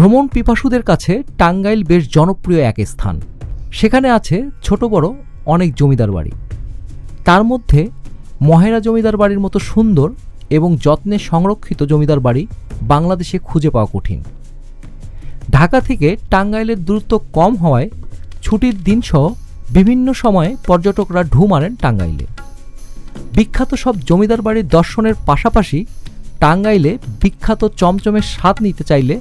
ভ্রমণ পিপাসুদের কাছে টাঙ্গাইল বেশ জনপ্রিয় এক স্থান। সেখানে আছে ছোট বড় অনেক জমিদার বাড়ি। তার মধ্যে মহেরা জমিদার বাড়ির মতো সুন্দর এবং যত্নে সংরক্ষিত জমিদার বাড়ি বাংলাদেশে খুঁজে পাওয়া কঠিন। ঢাকা থেকে টাঙ্গাইলের দূরত্ব কম হওয়ায় ছুটির দিনসহ বিভিন্ন সময়ে পর্যটকরা ঢু মারেন টাঙ্গাইলে। বিখ্যাত সব জমিদার বাড়ির দর্শনের পাশাপাশি টাঙ্গাইলে বিখ্যাত চমচমের স্বাদ নিতে চাইলে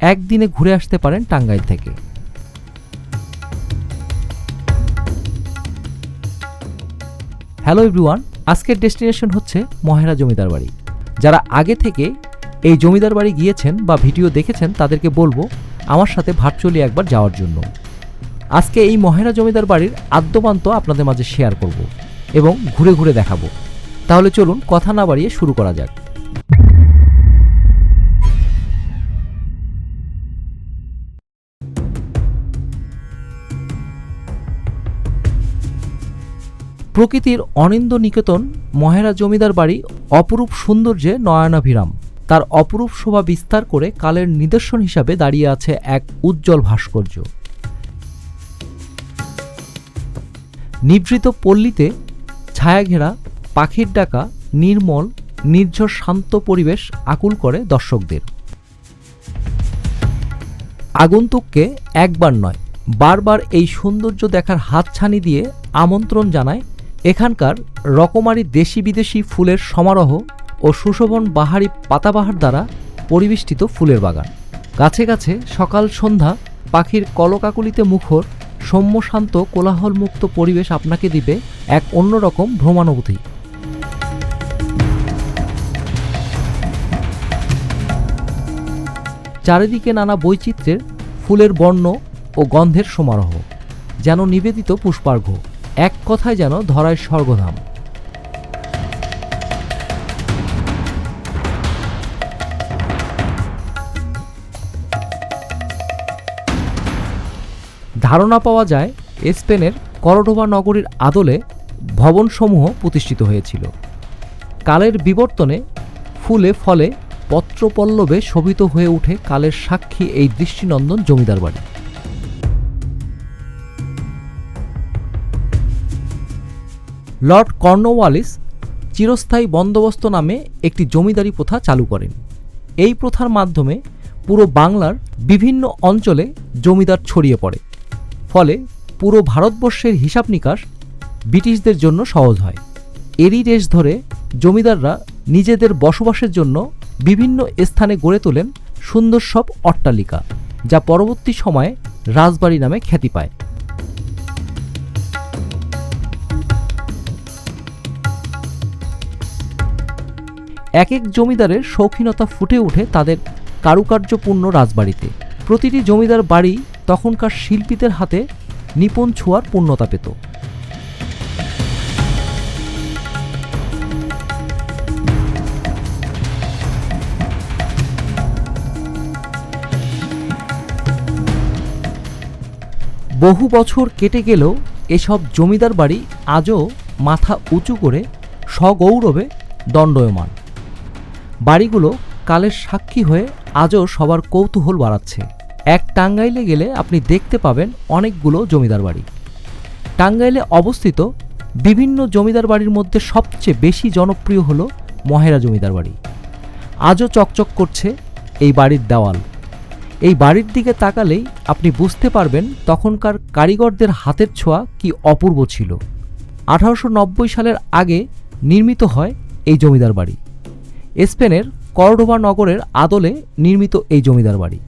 একদিনে ঘুরে আসতে পারেন টাঙ্গাইল থেকে। হ্যালো এভরিওয়ান, আজকের ডেস্টিনেশন হচ্ছে মহেরা জমিদার বাড়ি। যারা আগে থেকে এই জমিদার বাড়ি গিয়েছেন বা ভিডিও দেখেছেন, তাদেরকে বলব আমার সাথে ভার্চুয়ালি একবার যাওয়ার জন্য। আজকে এই মহেরা জমিদার বাড়ির আদ্যপান্ত আপনাদের মাঝে শেয়ার করব এবং ঘুরে ঘুরে দেখাবো। তাহলে চলুন কথা না বাড়িয়ে শুরু করা যাক। প্রকৃতির অনিন্দ নিকেতন মহেরা জমিদার বাড়ি অপরূপ সৌন্দর্যে নয়নাভিরাম। তার অপরূপ শোভা বিস্তার করে কালের নিদর্শন হিসাবে দাঁড়িয়ে আছে এক উজ্জ্বল ভাস্কর্য। নিভৃত পল্লীতে ছায়াঘেরা, পাখির ডাকা, নির্মল, নির্ঝর শান্ত পরিবেশ আকুল করে দর্শকদের। আগন্তুককে একবার নয়, বারবার এই সৌন্দর্য দেখার হাতছানি দিয়ে আমন্ত্রণ জানায় এখানকার রকমারি দেশি বিদেশি ফুলের সমারোহ ও সুশোভন বাহারি পাতাবাহার দ্বারা পরিবেষ্টিত ফুলের বাগান। গাছে গাছে সকাল সন্ধ্যা পাখির কলকাকুলিতে মুখর সৌম্য শান্ত কোলাহলমুক্ত পরিবেশ আপনাকে দিবে এক অন্যরকম ভ্রমানুভূতি। চারিদিকে নানা বৈচিত্র্যের ফুলের বর্ণ ও গন্ধের সমারোহ, যেন নিবেদিত পুষ্পার্ঘ এক কথায় যেন ধরায় স্বর্গধাম। ধারণা পাওয়া যায়, স্পেনের করডোবা নগরীর আদলে ভবনসমূহ প্রতিষ্ঠিত হয়েছিল। কালের বিবর্তনে ফুলে ফলে পত্রপল্লবে শোভিত হয়ে ওঠে কালের সাক্ষী এই দৃষ্টিনন্দন জমিদার বাড়ি। লর্ড কর্নওয়ালিস চিরস্থায়ী বন্দোবস্ত নামে একটি জমিদারি প্রথা চালু করেন। এই প্রথার মাধ্যমে পুরো বাংলার বিভিন্ন অঞ্চলে জমিদার ছড়িয়ে পড়ে। ফলে পুরো ভারতবর্ষের হিসাব নিকাশ ব্রিটিশদের জন্য সহজ হয়। এরই রেশ ধরে জমিদাররা নিজেদের বসবাসের জন্য বিভিন্ন স্থানে গড়ে তোলেন সুন্দর সব অট্টালিকা, যা পরবর্তী সময়ে রাজবাড়ি নামে খ্যাতি পায়। এক এক জমিদারের শৌখিনতা ফুটে ওঠে তাদের কারুকার্যপূর্ণ রাজবাড়িতে। প্রতিটি জমিদার বাড়ি তখনকার শিল্পীদের হাতে নিপুণ ছোঁয়ার পূর্ণতা পেত। বহু বছর কেটে গেলেও এসব জমিদার বাড়ি আজও মাথা উঁচু করে সগৌরবে দণ্ডয়মান। বাড়িগুলো কালের সাক্ষী হয়ে আজও সবার কৌতূহল বাড়াচ্ছে। এক টাঙ্গাইলে গেলে আপনি দেখতে পাবেন অনেকগুলো জমিদার বাড়ি। টাঙ্গাইলে অবস্থিত বিভিন্ন জমিদার বাড়ির মধ্যে সবচেয়ে বেশি জনপ্রিয় হলো মহেরা জমিদার বাড়ি। আজও চকচক করছে এই বাড়ির দেওয়াল। এই বাড়ির দিকে তাকালেই আপনি বুঝতে পারবেন তখনকার কারিগরদের হাতের ছোঁয়া কি অপূর্ব ছিল। আঠারোশো নব্বই সালের আগে নির্মিত হয় এই জমিদার বাড়ি। স্পেনের করডোবা নগরের আদলে নির্মিত এই জমিদার বাড়ি।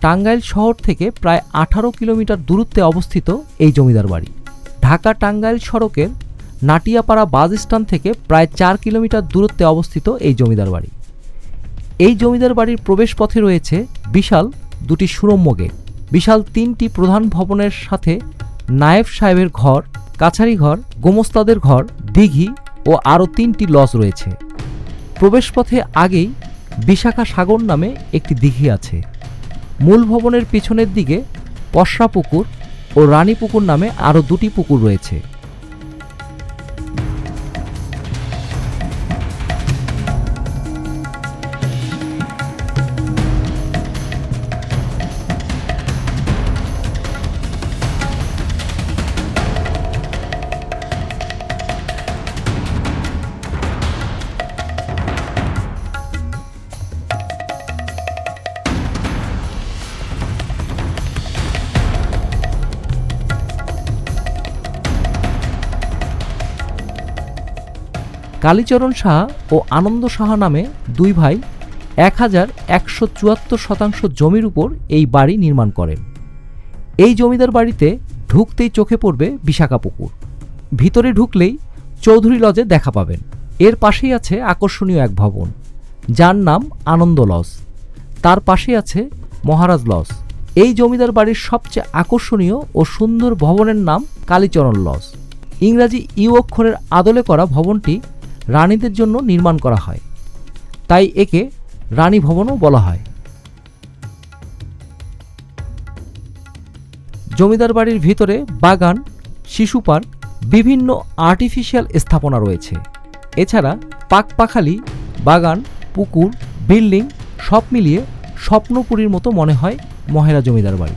টাঙ্গাইল শহর থেকে প্রায় আঠারো কিলোমিটার দূরত্বে অবস্থিত এই জমিদার বাড়ি। ঢাকা টাঙ্গাইল সড়কের নাটিয়াপাড়া বাস স্ট্যান্ড থেকে প্রায় চার কিলোমিটার দূরত্বে অবস্থিত এই জমিদার বাড়ি। এই জমিদার বাড়ির প্রবেশপথে রয়েছে বিশাল দুটি সুরম্য গেট। বিশাল তিনটি প্রধান ভবনের সাথে নায়েব সাহেবের ঘর কাছারি ঘর, গোমস্তাদের ঘর, দিঘি ও আরও তিনটি লজ রয়েছে। প্রবেশপথে আগেই বিশাখা সাগর নামে একটি দিঘি আছে। মূল ভবনের পিছনের দিকে পশরা পুকুর ও রানী পুকুর নামে আরও দুটি পুকুর রয়েছে। কালীচরণ সাহা ও আনন্দ সাহা নামে দুই ভাই এক হাজার একশো চুয়াত্তর শতাংশ জমির উপর এই বাড়ি নির্মাণ করেন। এই জমিদার বাড়িতে ঢুকতেই চোখে পড়বে বিশাখা পুকুর ভিতরে ঢুকলেই চৌধুরী লজে দেখা পাবেন। এর পাশেই আছে আকর্ষণীয় এক ভবন, যার নাম আনন্দ লজ। তার পাশে আছে মহারাজ লজ। এই জমিদার বাড়ির সবচেয়ে আকর্ষণীয় ও সুন্দর ভবনের নাম কালীচরণ লজ। ইংরাজি ইউ অক্ষরের আদলে করা ভবনটি রানীদের জন্য নির্মাণ করা হয়। তাই একে রানী ভবনও বলা হয়। জমিদার বাড়ির ভিতরে বাগান, শিশু পার্ক, বিভিন্ন আর্টিফিশিয়াল স্থাপনা রয়েছে। এছাড়া পাকপাখালি, বাগান, পুকুর, বিল্ডিং সব মিলিয়ে স্বপ্নপুরীর মতো মনে হয় মহেরা জমিদার বাড়ি।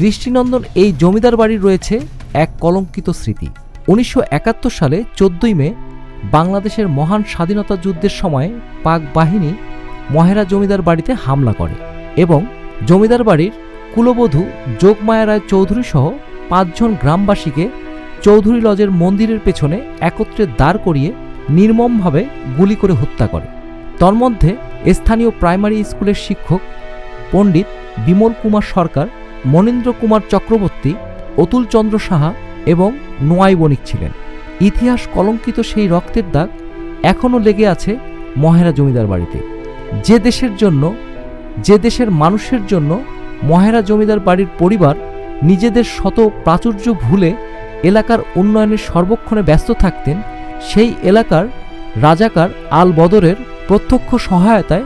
দৃষ্টিনন্দন এই জমিদার বাড়ির রয়েছে এক কলঙ্কিত স্মৃতি। উনিশশো একাত্তর সালে চোদ্দই মে বাংলাদেশের মহান স্বাধীনতা যুদ্ধের সময় পাক বাহিনী মহেরা জমিদার বাড়িতে হামলা করে এবং জমিদার বাড়ির কুলবধূ যোগমায়া রায় চৌধুরী সহ পাঁচজন গ্রামবাসীকে চৌধুরী লজের মন্দিরের পেছনে একত্রে দাঁড় করিয়ে নির্মমভাবে গুলি করে হত্যা করে। তন্মধ্যে স্থানীয় প্রাইমারি স্কুলের শিক্ষক পণ্ডিত বিমল কুমার সরকার মনীন্দ্র কুমার চক্রবর্তী, অতুল চন্দ্র সাহা এবং নোয়াই বণিক ছিলেন। ইতিহাস কলঙ্কিত সেই রক্তের দাগ এখনও লেগে আছে মহেরা জমিদার বাড়িতে। যে দেশের জন্য, যে দেশের মানুষের জন্য মহেরা জমিদার বাড়ির পরিবার নিজেদের শত প্রাচুর্য ভুলে এলাকার উন্নয়নের সর্বক্ষণে ব্যস্ত থাকতেন, সেই এলাকার রাজাকার আল বদরের প্রত্যক্ষ সহায়তায়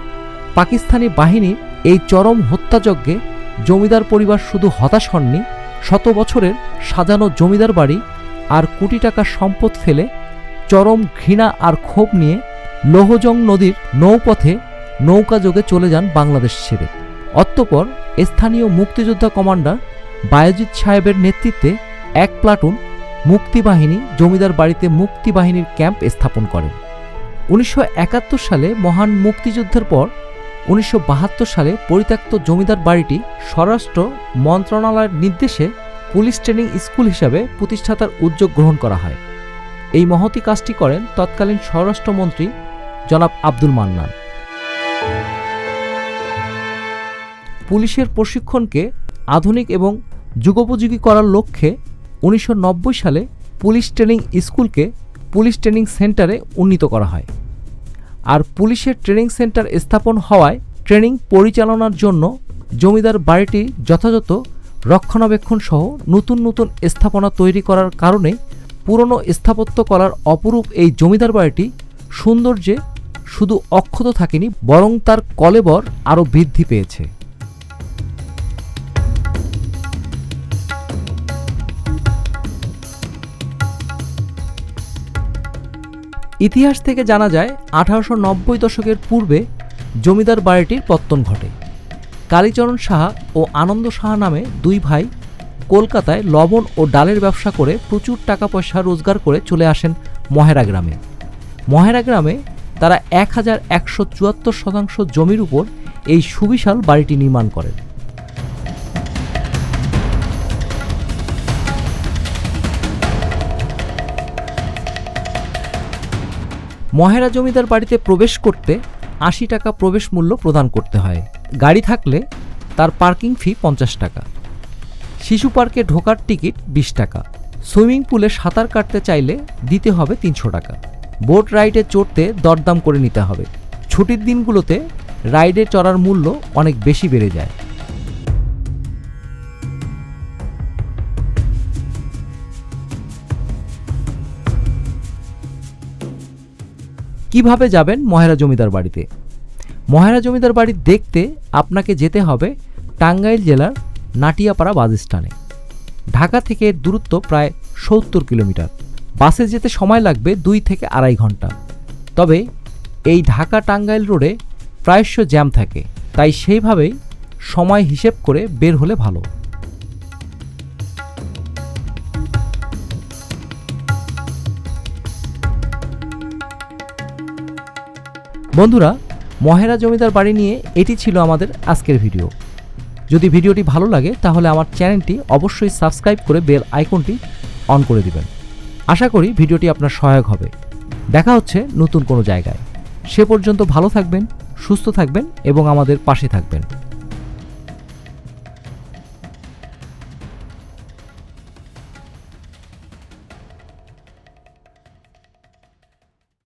পাকিস্তানি বাহিনীর এই চরম হত্যাযজ্ঞে জমিদার পরিবার শুধু হতাশ হননি, শত বছরের সাজানো জমিদার বাড়ি আর কোটি টাকার সম্পদ ফেলে চরম ঘৃণা আর ক্ষোভ নিয়ে লোহজং নদীর নৌপথে নৌকাযোগে চলে যান বাংলাদেশ ছেড়ে। অতঃপর স্থানীয় মুক্তিযোদ্ধা কমান্ডার বায়োজিৎ সাহেবের নেতৃত্বে এক প্লাটুন মুক্তিবাহিনী জমিদার বাড়িতে মুক্তিবাহিনীর ক্যাম্প স্থাপন করেন। উনিশশো একাত্তর সালে মহান মুক্তিযুদ্ধের পর উনিশশো বাহাত্তর সালে পরিত্যক্ত জমিদার বাড়িটি স্বরাষ্ট্র মন্ত্রণালয়ের নির্দেশে পুলিশ ট্রেনিং স্কুল হিসাবে প্রতিষ্ঠাতার উদ্যোগ গ্রহণ করা হয়। এই মহতি কাজটি করেন তৎকালীন স্বরাষ্ট্রমন্ত্রী জনাব আব্দুল মান্নান। পুলিশের প্রশিক্ষণকে আধুনিক এবং যুগোপযোগী করার লক্ষ্যে উনিশশো নব্বই সালে পুলিশ ট্রেনিং স্কুলকে পুলিশ ট্রেনিং সেন্টারে উন্নীত করা হয়। আর পুলিশের ট্রেনিং সেন্টার স্থাপন হওয়ায় ট্রেনিং পরিচালনার জন্য জমিদার বাড়িটি যথাযথ রক্ষণাবেক্ষণ সহ নতুন নতুন স্থাপনা তৈরি করার কারণে পুরনো স্থাপত্য কলার অপরূপ এই জমিদার বাড়িটি সৌন্দর্যে শুধু অক্ষত থাকেনি, বরং তার কলেবর আরও বৃদ্ধি পেয়েছে। ইতিহাস থেকে জানা যায়, আঠারোশো নব্বই দশকের পূর্বে জমিদার বাড়িটির পত্তন ঘটে। কালীচরণ সাহা ও আনন্দ সাহা নামে দুই ভাই কলকাতায় লবণ ও ডালের ব্যবসা করে প্রচুর টাকা পয়সা রোজগার করে চলে আসেন মহেরা গ্রামে। মহেরা গ্রামে তারা এক হাজার একশো চুয়াত্তর শতাংশ জমির উপর এই সুবিশাল বাড়িটি নির্মাণ করেন। মহেরা জমিদার বাড়িতে প্রবেশ করতে আশি টাকা প্রবেশ মূল্য প্রদান করতে হয়। গাড়ি থাকলে তার পার্কিং ফি পঞ্চাশ টাকা। শিশু পার্কে ঢোকার টিকিট বিশ টাকা। সুইমিং পুলে সাঁতার কাটতে চাইলে দিতে হবে তিনশো টাকা। বোট রাইডে চড়তে দরদাম করে নিতে হবে। ছুটির দিনগুলোতে রাইডে চড়ার মূল্য অনেক বেশি বেড়ে যায়। কীভাবে যাবেন মহেরা জমিদার বাড়িতে? মহেরা জমিদার বাড়ি দেখতে আপনাকে যেতে হবে টাঙ্গাইল জেলার নাটিয়াপাড়া বাস স্ট্যান্ডে। ঢাকা থেকে দূরত্ব প্রায় সত্তর কিলোমিটার। বাসে যেতে সময় লাগবে দুই থেকে আড়াই ঘণ্টা। তবে এই ঢাকা টাঙ্গাইল রোডে প্রায়শ জ্যাম থাকে, তাই সেইভাবেই সময় হিসেব করে বের হলে ভালো। বন্ধুরা, মহেরা জমিদার বাড়ি নিয়ে এটি ছিল আমাদের আজকের ভিডিও। যদি ভিডিওটি ভালো লাগে, তাহলে আমার চ্যানেলটি অবশ্যই সাবস্ক্রাইব করে বেল আইকনটি অন করে দিবেন। আশা করি ভিডিওটি আপনার সহায়ক হবে। দেখা হচ্ছে নতুন কোনো জায়গায়। সে পর্যন্ত ভালো থাকবেন, সুস্থ থাকবেন এবং আমাদের পাশে থাকবেন।